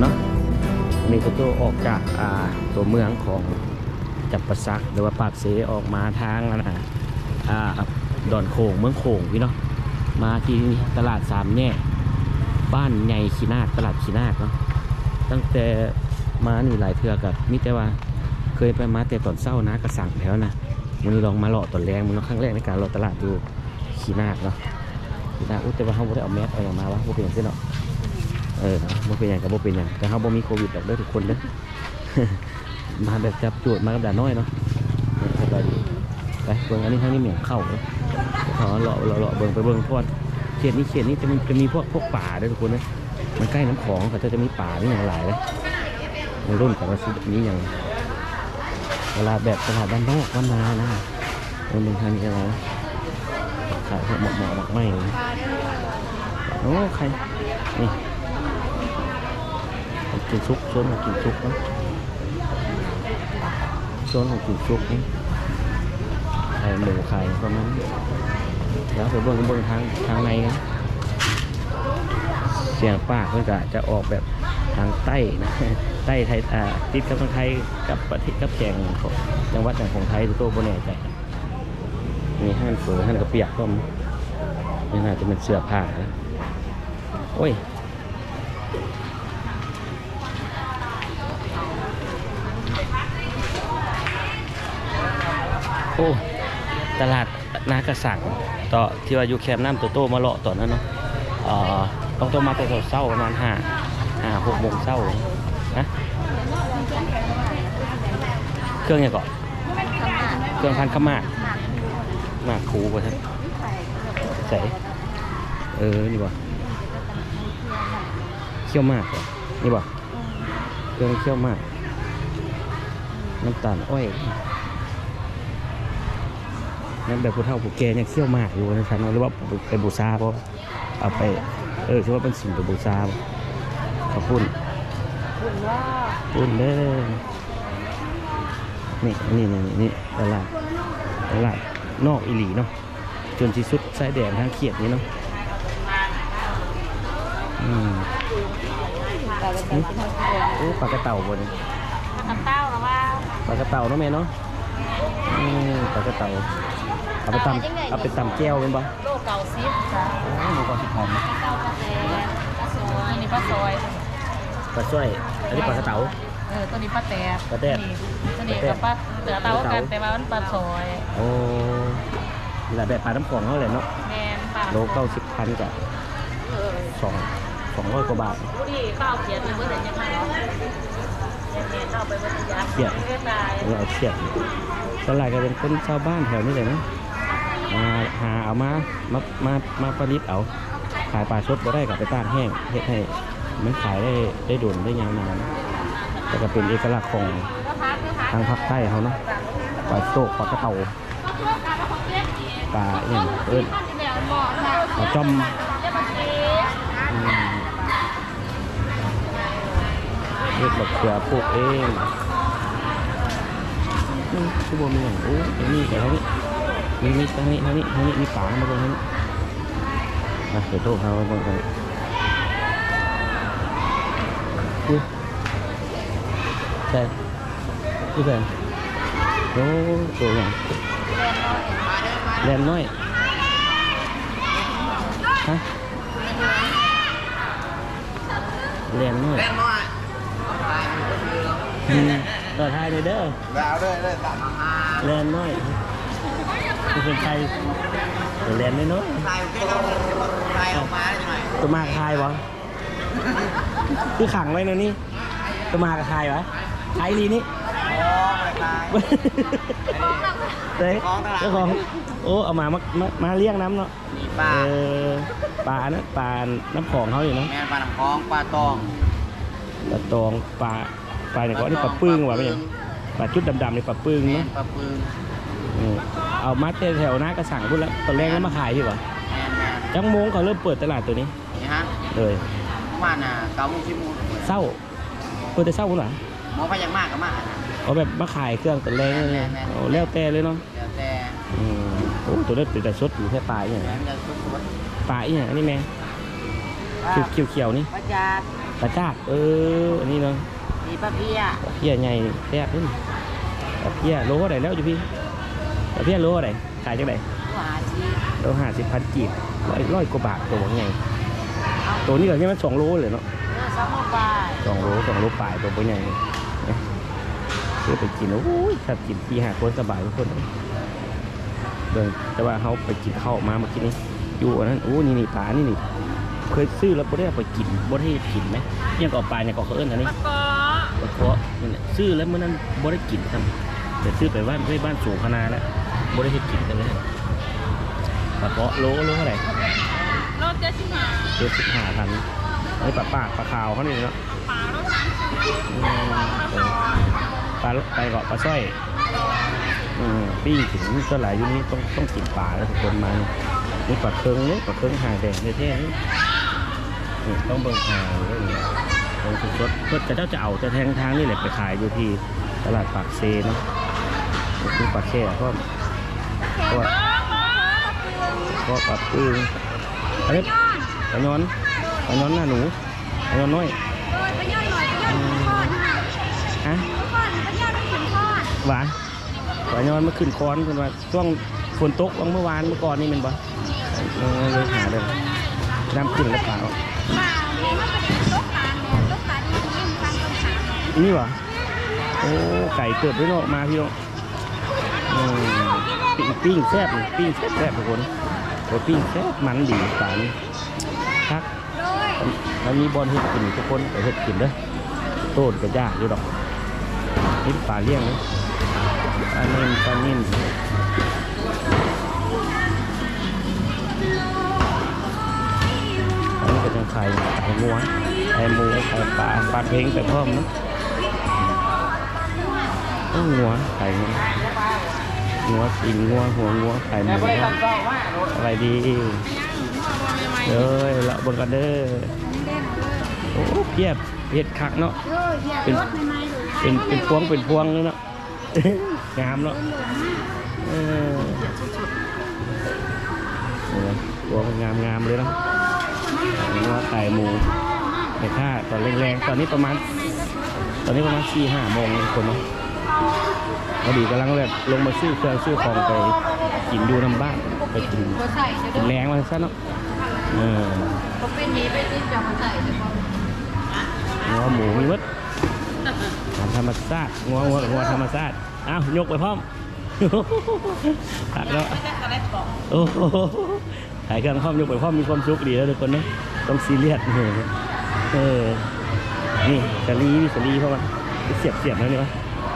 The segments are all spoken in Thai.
เนาะมีประตัวเมืองของจับประซักหรือว่าปากเสออกมาทางนั่นนะอ่าดอนโขงเมืองโขงพี่เนาะมาที่ตลาดสามแยกบ้านใหญ่ขีนาดตลาดขีนาดเนาะตั้งแต่มานี่หลายเทือกับมิแต่ว่าเคยไปมาแต่ตอนเช้านะกระสั่งแล้วนะมันนี้ลองมาเลาะตอนแรงมันเนาะครั้งแรกในการเลาะตลาดดูขีนาดเนาะขีนาดอุ้ยแต่ว่าเขาไม่ได้เอาแมสเอาอย่างมาวะบ่เป็นอย่างเส้นเนาะ เออบ่เป็นอย่างกับบ่เป็นอย่างแต่เขาบ่มีโควิดดอกเด้อทุกคนเด้อ มาแบบจับจวดมากับด่าน้อยเนาะสบายดีไปเบิ่งอันนี้ทางนี้เหมียงเข้าเนาะขอเลาะเลาะเลาะเบิ่งไปเบิ่งเพราะว่าเขตนี้เขตนี้จะมีจะมีพวกพวกป่าด้วยทุกคนนะมันใกล้น้ำของก็จะจะมีป่านี่อย่างหลายเลยในรุ่นกับว่าสินี้อย่างเวลาแบบตลาดบ้านนอกบ้านนานะมันเป็นทางนี้อะไรนะขายพวกหมอกหมอกหมอกไหม้โอ้ใครนี่ กินซุปโซนของกินซุปนะโซนของกินซุปนี่ไข่หมูไข่ประมาณนี้แล้วไปเบิ่งเบิ่งทางทางในกันเสียงป้าเพื่อนก็จะออกแบบทางใต้นะใต้ไทยอ่าติดกับทางไทยกับประเทศกับแจงของจังหวัดไหนของไทยตัวโบแน่ใจมีห้านเฟือห้านกระเปียกก็มนี่น่าจะเป็นเสื้อผ้านะโอ้ย โอ้ตลาดนากระสังต่อที่ว่าอยู่แคมป์น้ำโตโต้มาเลาะตอนนั้นเนาะต้องต้องมาแต่เช้าประมาณห้าห้าหกโมงเช้านะเครื่องยังก่อนเครื่องพันขมากมากคูกว่าท่านใส่เออนี่บ่เคี่ยวมากนี่บ่เครื่องเคี่ยวมากน้ำตาลอ้อย นั่นแบบผู้เฒ่าผู้แก่ยังเขี้ยวหมากอยู่นะฉันว่าหรือว่าไปบูชาเพราะเอาไปเออคิดว่าเป็นสิ่งไปบูชาขอบคุณปุ้นเด้อนี่นี่นี่นี่นี่ตลาดตลาดนอกอิหลีเนาะจนที่สุดสายแดงทางเขียดนี้เนาะอืมโอ้ปลากระเต่าบนน้ำเต้าหรือว่าปลากระเต่าเนาะแม่เนาะอืมปลากระเต่า เอาไปตำเอาไปตำแก้วเป็นปะโลเก่าซิปจ้ะโอ้หมูกรอบสิบหอมนะเต้าปลาแดงปลาซอยนี่ปลาซอยปลาช่วยอันนี้ปลากระเต๋าเออตัวนี้ปลาแตกปลาแตกนี่ตัวนี้กับปลาเสือเต้ากันแต่ว่ามันปลาซอยโอ้นี่แหละแบบปลาน้ำของเขาเลยเนาะแมนปลาโลเก้าสิบพันกับเออสองสองร้อยกว่าบาทผู้ที่ข้าวเขียนเมื่อไหร่จะมาเนาะแมนเข้าไปบริจาคเขียนเรียบร้อยเราเอาเขียดตลาดก็เป็นคนชาวบ้านแถวนี้เลยนะ มาหาเอามามามามาประดิษฐ์เอาขายปลาชดบ่ได้กับไปตากแห้งเฮ็ดให้มันขายได้ได้โดนได้ยาวนานแต่ก็เป็นเอกลักษณ์ของทางภาคใต้เขาเนาะปลาโตกปลากระเต่าปลาอหย่างเอิ้นปลาจอมเรียกแบบเขือปลูกเองอืมคือบ่มีอย่างโอ้ยนี่แต่ทาง นี้มีมีทางนี้ทางนี้ทางนี้มีป่ามาตรงนี้อะเดี๋ยวโทรเขาตรงนี้นี่ใช่ที่เป็นโอ้ตัวอย่างแรนน้อยฮะแรนน้อยอืมต่อท้ายเลยเด้อแล้วด้วยด้วยตัดแลนน้อย คือคนไทยแต่แลนน้อยน้อยใส่ตัวใส่ออกมาได้หน่อยๆตัวมากทายวะคือขังไว้นะนี่ตัวมากทายวะไทยลีนี่โอ้ไม่ตายเด้เจ้าของโอ้เอามามามามาเลี้ยงน้ำเนาะมีปลาเออปลานะปลาน้ำของเขาอยู่เนาะแม่ปลาน้ำคลองปลาตองปลาตองปลาปลาเนี่ยก็นี่ปลาปึ้งว่ะไม่ใช่ ปลาชุดดำๆนี่ปลาปึ้งแม่เนาะปลาปืนเออเอามาเตแถวหน้ากระสังพุ่นแล้วตอนแรกแล้วมาขายที่วะแม่แม่จังโมงเขาเริ่มเปิดตลาดตัวนี้นี่ฮะเลยประมาณน่ะเก้าโมงสิบโมงเศร้าเปิดแต่เศร้าพุ่นหรอหมอพยักมากก็มากนะเอาแบบมาขายเครื่องตอนแรกเลยแม่แม่โอ้แล้วแต่เลยเนาะแล้วแต่อืมโอ้ตัวเล็กเป็นแต่สดอยู่แค่ปลายอย่างแม่มันจะสุกสุกปลายอย่างอันนี้แม่เขียวเขียวๆนี่ปลาจาด ปลาจาดเออ อันนี้เนาะ มีปลาเพียปลาเพี้ยใหญ่แซ่บนี่ปลาเพี้ยโลเท่าไหร่แล้วอยู่พี่ปลาเพี้ยโลเท่าไหร่ขายจังไหนหวานชีโลห้าสิบพันกีบร้อยร้อยกว่าบาทตัวใหญ่ตัวนี้ก็แค่มันสองโลเลยเนาะเนื้อสองโลบาทสองโลสองโลปลายตัวใหญ่เนี่ยซื้อไปกินโอ้ยถ้ากินที่หาคนสบายทุกคนเดินแต่ว่าเขาไปกินข้าวมาเมื่อกี้นี้อยู่อันนั้นโอ้นี่นี่ปลานี่นี่เคยซื้อแล้วบ่ได้เอาไปกินบ่ได้กินไหมยังก่อปลาเนี่ยก่อเขาเอิ้นอันนี้ปลาเกาะเพราะนี่แหละซื้อแล้วเมื่อนั้นบ่ได้กินครับแต่ซื้อไปบ้านไปบ้านสูงขนาดแล้วบ่ได้เฮ็ดกินกันเลยปลาเกาะโลโลเท่าไหร่โลเจ็ดสิบห้าเจ็ดสิบห้าพันไอ้ปลาปากปลาขาวเขานี่เนาะปลาโลสามสิบอืมปลาไปเกาะปลาสร้อยอืมปิ้งถึงก็หลายอยู่นี่ต้องต้องกินปลาแล้วทุกคนมานี่นี่ปลาเคืองเนี่ยปลาเคืองหางแดงเท่ๆนี่นี่ต้องเบิ่งหางเลย นี่ต้องสุดรสเพื่อจะเจ้าจะเอาจะแทงทางนี่แหละไปขายอยู่ที่ตลาดปากเซเนาะนี่ปลาแค่ก็เพราะว่าเพราะปลาปืนอันนี้ปลาย้อนปลาย้อนหน้าหนูปลาย้อนน้อยไปย่อยหน่อยไปย่อยถึงทอดนะคะฮะทอดไปย่อยไม่ถึงทอดหวานหวานย้อนเมื่อคืนคอนเพิ่นว่าช่วงฝนตกวันเมื่อวานเมื่อก่อนนี่แมันบ่เออเลยหาเด้อน้ำขึ้นแล้วเปล่า นี่หวะโอ้ไก่เกิดด้วยเนาะมาพี่น้องปิ้งปิ้งแซ่บปิ้งแซ่บแซ่บทุกคนโอ้ปิ้งแซ่บมันดีปลานี่คักโดยมันมีบอลเฮ็ดกินทุกคนไปเฮ็ดกินเด้อโต้นก็ยากอยู่ดอกนี่ปลาเลี้ยงเนะปลาเน่นปลาเนินอันนี้ก็จะไข่ไข่งัวไข่หมูไข่ปลาปลาเพ็งไปพร้อมเนะ งัวไข่งัวงัวตีนงัวหัวงัวไข่หมูอะไรดีเด้อละบนกันเด้อโอ้เพียบเห็ดคักเนาะเป็นเป็นเป็นพวงเป็นพวงเลยเนาะงามเนาะเออโอ้ยพวงงามงามๆเลยเนาะอัวไก่หมูในค่าตอนแรงๆตอนนี้ประมาณ ตอนนี้ประมาณสี่ห้าโมงคนเนาะ พอดีกำลังแบบลงมาซื้อเครื่องซื้อของไปกินดูน้ำบ้านไปกินหัวใส่จะกินแรงมาซะเนาะเออเขาเป็นนี้เป็นที่จะมาใส่จะพองัวหมูมีวัดทำธรรมชาติงัวงัวงัวธรรมชาติอ้าวยกไปพร้อมตักแล้วไม่ได้กระไรปอกโอ้โหถ่ายเครื่องพร้อมยกไปพร้อมมีความสุขดีแล้วทุกคนเนาะต้องซีเรียสเออนี่สาลีนี่สาลีเพราะว่าเสียบเสียบแล้วนี่วะ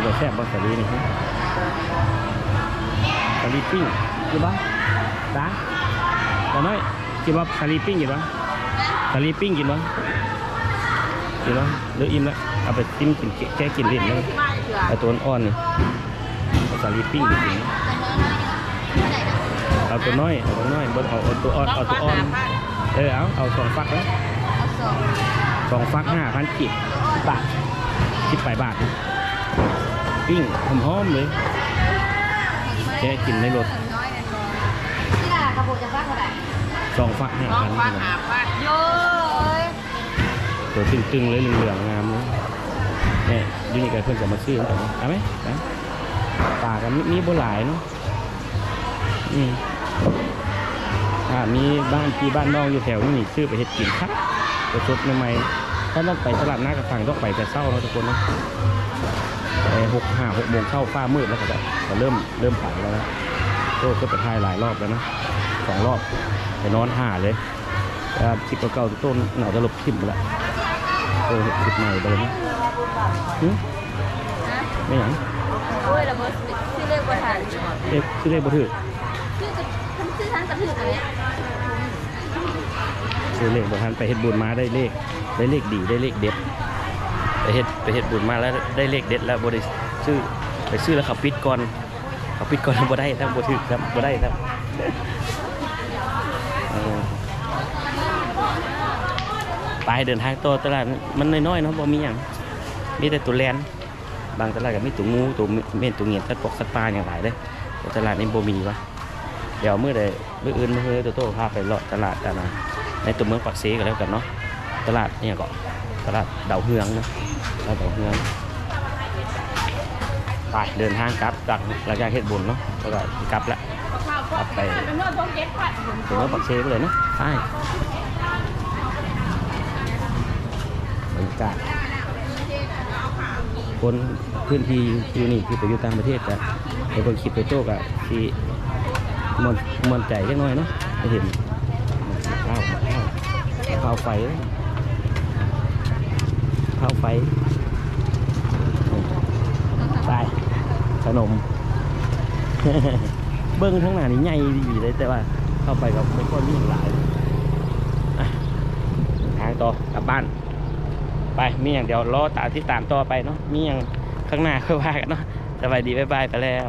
เดี๋ยวแซ่บบ้างสาลีนี่สาลีปิ้งกินบ้างตาตาน้อยกินบ้างสาลีปิ้งกินบ้างสาลีปิ้งกินบ้างกินบ้างหรืออิ่มแล้วเอาไปจิ้มกินแค่กินเล่นเลยไม่เถื่อไอ้ตัวอ่อนๆนี่เอาสาลีปิ้งไปกินเอาตัวน้อยเอาตัวน้อยเบิ้เอาเอาตัวอ่อนเอาตัวอ่อนเออเอาเอาสองฟักแล้วเอาสองสองฟักห้าพันกิบบาทคิดไปบาท ปิ้งหอมๆเลยแค่กินในรถน้อยนั่นบ่ที่ลากระโปงจะฟักเท่าไหร่สองฟักห้าน้องพันฟันหาฟันโย้ยตัวตึงๆเลยเหลืองๆงามเลยเนี่ยยูนี่กับเพื่อนจะมาซื้อกันเอาไหมนะป่ากันมีมีโบหลายเนาะอืมถ้ามีบ้านพี่บ้านน้องอยู่แถวนี้ซื้อไปเฮ็ดกินครับไปสดใหม่ๆถ้าต้องไปตลาดหน้ากระฟังต้องไปแต่เช้าเนาะทุกคนเนาะไป หกห้าหกโมงเข้าฟ้ามืดแล้วก็จะก็เริ่มเริ่มไปแล้วนะโต้ก็ไปถ่ายหลายรอบแล้วนะสองรอบไปนอนห่าเลยแต่คลิปเก่าๆทุกต้นหนาวจะลบคลิปไปแล้วโอ้เห็นคลิปใหม่ไปเลยนะหึไม่หยังโอ้ยระเบิดชื่อเลขว่าทานเอ๊ะชื่อเลขบ่ถือชื่อจะทั้งชื่อทั้งกระถืออะไรเนี่ยชื่อเลขบ่ทันไปเฮ็ดบุญมาได้เลขได้เลขดีได้เลขเด็ด ไปเฮ็ดไปเฮ็ดบุญมาแล้วได้เลขเด็ดแล้วบ่ได้ซื้อไปซื้อแล้วเขาปิดก่อนเขาปิดก่อนบ่ได้ครับบ่ถือครับบ่ได้ครับไปเดินทางต่อตลาดมันน้อยๆเนาะบ่มีหยังมีแต่ตัวแลนบางตลาดก็มีตัวงูตัวเม่นตัวเงียนสัตว์ปกสัตว์ป่าอย่างหลายเด้แต่ตลาดนี้บ่มีวะเดี๋ยวเมื้อใดเมื้ออื่นเมื้อตัวโตพาไปเลาะตลาดกันนะในตัวเมืองปักเสก็แล้วกันเนาะตลาดเนี่ยก็ ตลาดเดาเฮืองเนาะตลาดเดาเฮืองไปเดินทางกลับจากหลังจากเฮ็ดบุญเนาะแล้วก็กลับละกลับไปเป็นเนื้อท้องเจ็ดพันถึงว่าปักเชไปเลยนะใช่บรรยากาศคนพื้นที่อยู่นี่ที่ไปอยู่ต่างประเทศกันไปเบิ่งคลิปไปโต้กับที่มวนมวนใจเล็กน้อยเนาะไปเห็นข้าวข้าวไฟ ข้าวไฟไปขนม เบิ้งทั้งหน้านี่ใหญ่ดีเลยแต่ว่าเข้าไปกับไม่ค่อยมีหลายอะทางต่อกลับบ้าน ไปมีอย่างเดี๋ยวรอตามที่ตามต่อไปเนาะมีอย่างข้างหน้าค่อยว่ากันเนาะสบายดีบ๊ายบายไปแล้ว